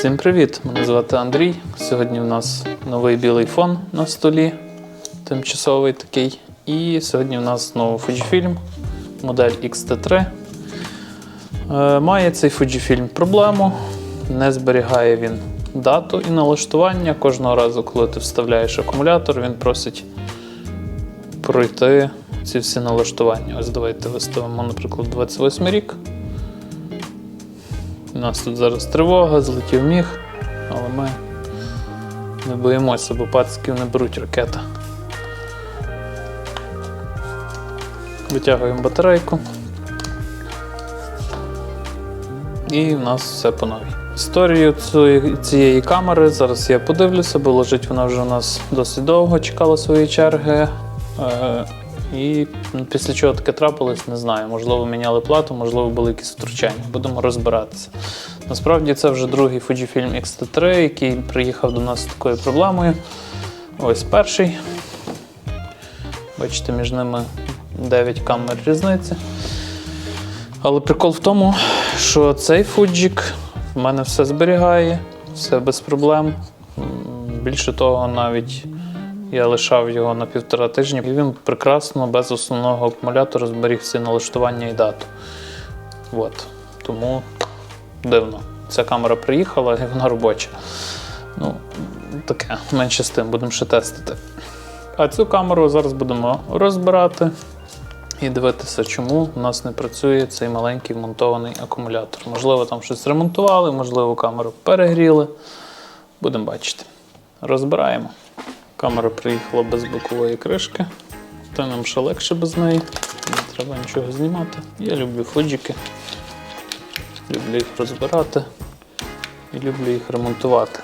Всім привіт! Мене звати Андрій. Сьогодні у нас новий білий фон на столі, тимчасовий такий. І сьогодні у нас знову Fujifilm, модель XT3. Е, Має цей Fujifilm проблему, не зберігає він дату і налаштування. Кожного разу, коли ти вставляєш акумулятор, він просить пройти ці всі налаштування. Ось давайте виставимо, наприклад, 28 рік. У нас тут зараз тривога, злетів міг, але ми не боїмося, бо пациків не беруть ракети. Витягуємо батарейку. І в нас все по новій. Історію цієї- камери зараз я подивлюся, бо лежить вона вже у нас досить довго, чекала своєї черги. І після чого таке трапилось, не знаю. Можливо, міняли плату, можливо, були якісь втручання. Будемо розбиратися. Насправді це вже другий Fujifilm X-T3, який приїхав до нас з такою проблемою. Ось перший. Бачите, між ними 9 камер різниці. Але прикол в тому, що цей фуджик в мене все зберігає, все без проблем. Більше того, навіть я лишав його на півтора тижні, і він прекрасно без основного акумулятора зберіг всі налаштування і дату. От. Тому дивно. Ця камера приїхала і вона робоча. Ну, таке, менше з тим, будемо ще тестити. А цю камеру зараз будемо розбирати і дивитися, чому у нас не працює цей маленький вмонтований акумулятор. Можливо, там щось ремонтували, можливо, камеру перегріли. Будемо бачити. Розбираємо. Камера приїхала без бокової кришки, та нам ще легше без неї. Не треба нічого знімати. Я люблю фуджики, люблю їх розбирати і люблю їх ремонтувати.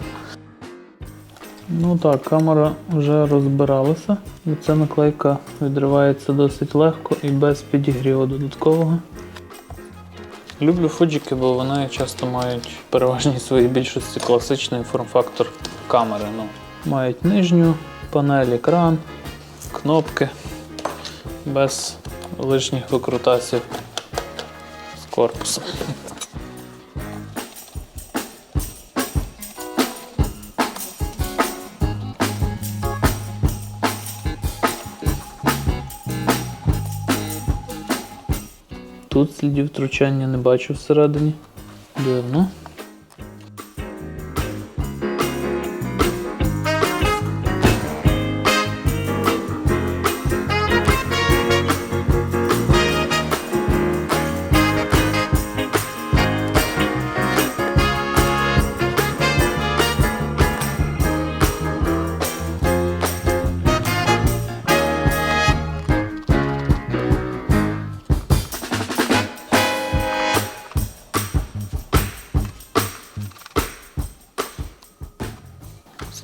Ну так, камера вже розбиралася, і ця наклейка відривається досить легко і без підігріву додаткового. Люблю фуджики, бо вони часто мають переважній своїй більшості класичний форм-фактор камери. Ну, мають нижню панель, екран, кнопки без лишніх викрутасів з корпусом. Тут слідів втручання не бачу всередині. Дивно.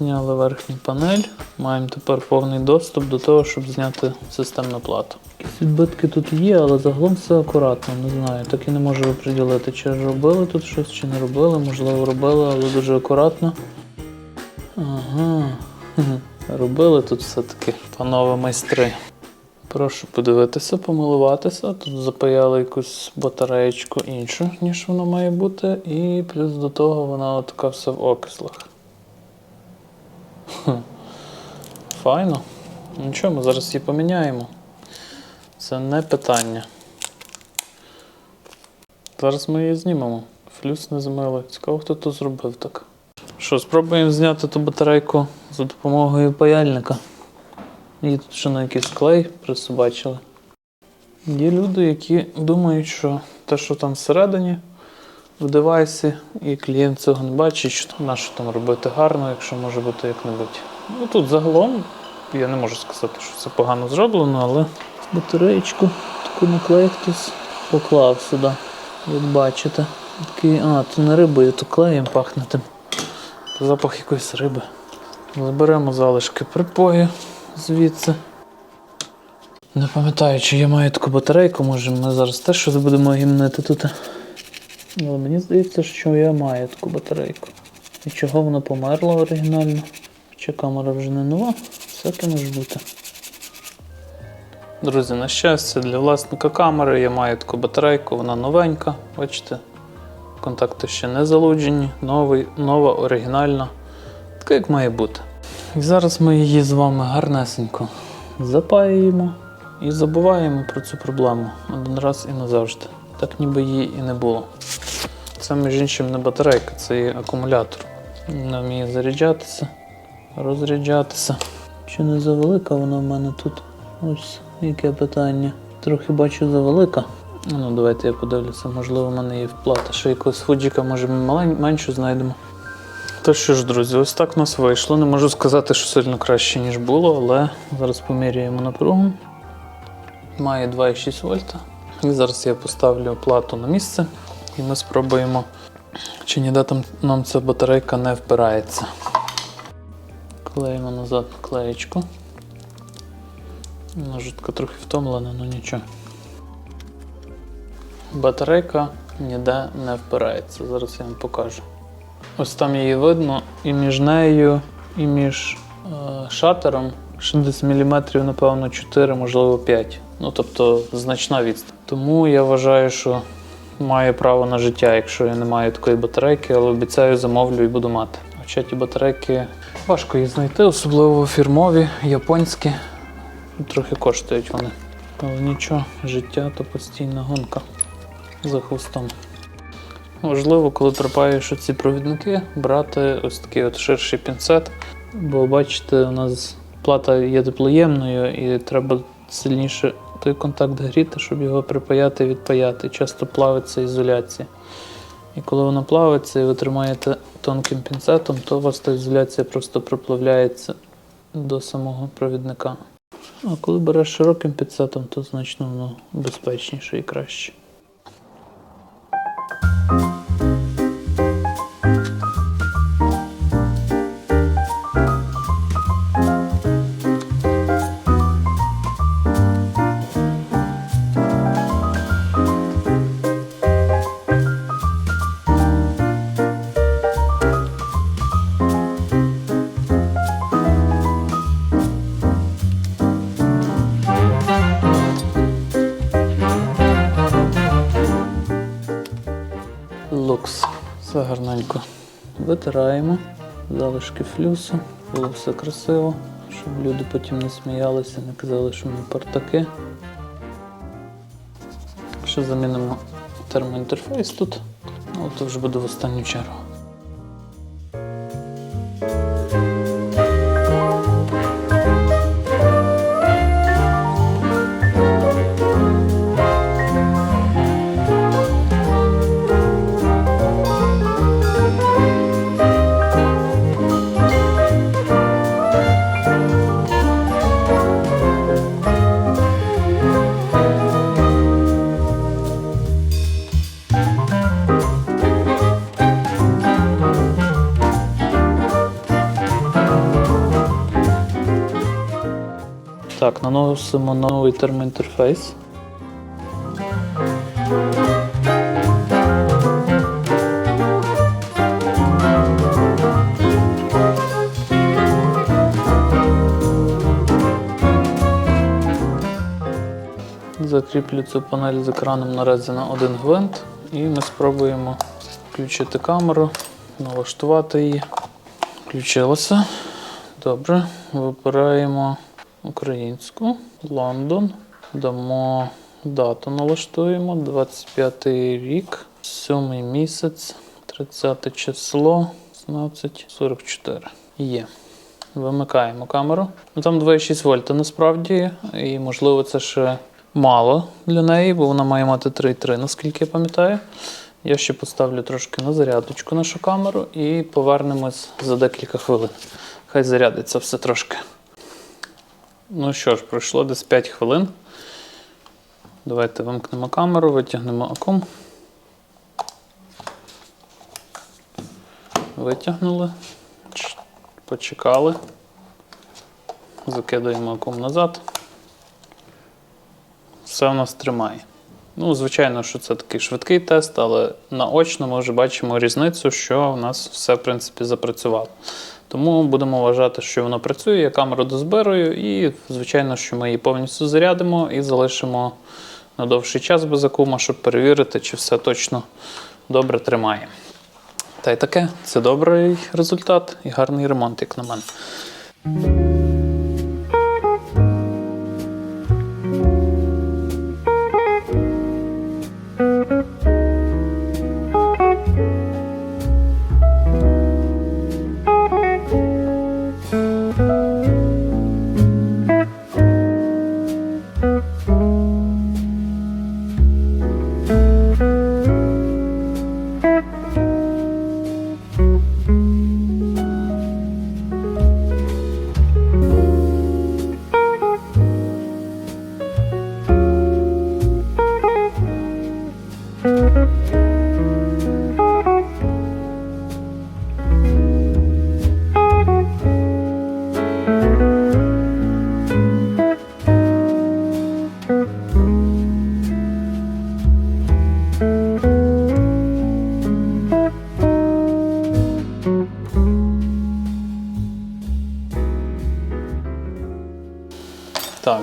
Зняли верхню панель. Маємо тепер повний доступ до того, щоб зняти системну плату. Якісь відбитки тут є, але загалом все акуратно, не знаю. Так і не можу оприділити, чи робили тут щось, чи не робили. Можливо, робили, але дуже акуратно. Ага. Робили тут все-таки панове майстри. Прошу подивитися, помилуватися. Тут запаяли якусь батареєчку іншу, ніж воно має бути, і плюс до того вона така вся в окислах. Файно. Нічого, ми зараз її поміняємо. Це не питання. Зараз ми її знімемо. Флюс не змили. Цікаво, хто тут зробив так. Що, спробуємо зняти ту батарейку за допомогою паяльника. Її тут ще на якийсь клей присобачили. Є люди, які думають, що те, що там всередині в девайсі, і клієнт цього не бачить, що на що там робити гарно, якщо може бути як-небудь. Ну тут загалом я не можу сказати, що це погано зроблено, але батареєчку таку наклей поклав сюди. Як бачите. Такий, а, то не рибою, то клеєм пахне тим. Запах якоїсь риби. Заберемо залишки припою звідси. Не пам'ятаю, чи я маю таку батарейку, може ми зараз теж щось будемо гімнити тут. Але мені здається, що я маю таку батарейку. І чого вона померла оригінально? Хоча камера вже не нова, всяке може бути. Друзі, на щастя, для власника камери я маю таку батарейку, вона новенька, бачите, контакти ще не залуджені, новий, нова, оригінальна, така як має бути. І зараз ми її з вами гарнесенько запаюємо і забуваємо про цю проблему один раз і назавжди. Так ніби її і не було. Це, між іншим, не батарейка, це є акумулятор. Вона вміє заряджатися, розряджатися. Чи не завелика вона в мене тут? Ось яке питання. Трохи бачу завелика. Ну, давайте я подивлюся, можливо, в мене є вплата. Ще якогось фуджіка, може, ми меншу знайдемо. То що ж, друзі, ось так в нас вийшло. Не можу сказати, що сильно краще, ніж було, але зараз поміряємо напругу. Має 2,6 вольта. І зараз я поставлю плату на місце і ми спробуємо, чи ніде там нам ця батарейка не впирається. Клеїмо назад наклеєчку. Ножитка трохи втомлена, але нічого. Батарейка ніде не впирається. Зараз я вам покажу. Ось там її видно, і між нею, і між е, шатером ще десь міліметрів, напевно, 4, можливо 5. Ну тобто значна відстань. Тому я вважаю, що має право на життя, якщо я не маю такої батарейки, але обіцяю, замовлю і буду мати. Хоча ті батарейки важко їх знайти, особливо фірмові, японські. Трохи коштують вони. Але нічого, життя то постійна гонка за хвостом. Важливо, коли трапаєш ці провідники, брати ось такий от ширший пінцет. Бо бачите, у нас плата є теплоємною і треба сильніше той контакт гріти, щоб його припаяти відпаяти. Часто плавиться ізоляція. І коли вона плавиться і ви тримаєте тонким пінцетом, то у вас та ізоляція просто проплавляється до самого провідника. А коли береш широким пінцетом, то значно воно безпечніше і краще. Все гарненько витираємо. Залишки флюсу. Було все красиво, щоб люди потім не сміялися, не казали, що ми партаки. Ще замінимо термоінтерфейс тут, але то вже буде в останню чергу. Наносимо новий термоінтерфейс. Закріплю цю панель з екраном наразі на один гвинт і ми спробуємо включити камеру, налаштувати її. Включилося. Добре, вибираємо українську, Лондон. Дамо дату налаштуємо. 25 рік, 7 місяць, 30 число, 1644. Є. Вимикаємо камеру. Ну, Там 2,6 вольта насправді, і можливо це ще мало для неї, бо вона має мати 3,3, наскільки я пам'ятаю. Я ще поставлю трошки на зарядочку нашу камеру і повернемось за декілька хвилин. Хай зарядиться все трошки. Ну що ж, пройшло десь 5 хвилин. Давайте вимкнемо камеру, витягнемо акум. Витягнули, почекали. Закидаємо акум назад. Все в нас тримає. Ну, звичайно, що це такий швидкий тест, але наочно ми вже бачимо різницю, що в нас все, в принципі, запрацювало. Тому будемо вважати, що воно працює, я камеру дозбираю, і, звичайно, що ми її повністю зарядимо і залишимо на довший час без акума, щоб перевірити, чи все точно добре тримає. Та й таке, це добрий результат і гарний ремонт, як на мене.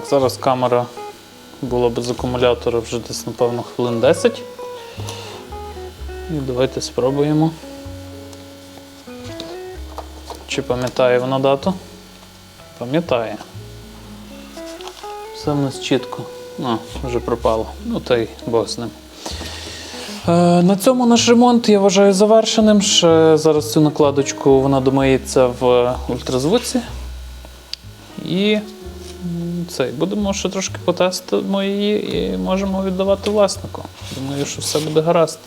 Зараз камера була без акумулятора вже десь, напевно, хвилин 10. І давайте спробуємо. Чи пам'ятає вона дату? Пам'ятає. Все в нас чітко. А, вже пропало. Ну та й Бог з ним. Е, на цьому наш ремонт я вважаю завершеним. Ще зараз цю накладочку вона домиється в ультразвуці. І цей, будемо ще трошки потестимо її і можемо віддавати власнику. Думаю, що все буде гаразд.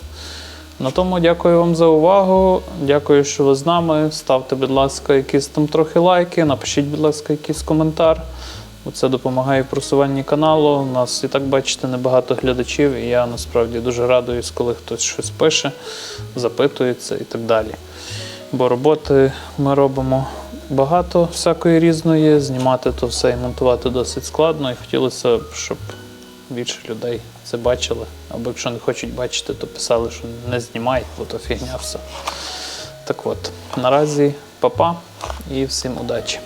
На тому дякую вам за увагу. Дякую, що ви з нами. Ставте, будь ласка, якісь там трохи лайки, напишіть, будь ласка, якийсь коментар. Бо це допомагає в просуванні каналу. У нас і так бачите небагато глядачів, і я насправді дуже радуюсь, коли хтось щось пише, запитується і так далі. Бо роботи ми робимо багато всякої різної, знімати то все і монтувати досить складно, і хотілося б, щоб більше людей це бачили. Або якщо не хочуть бачити, то писали, що не знімай, бо то фігня все. Так от, наразі папа і всім удачі.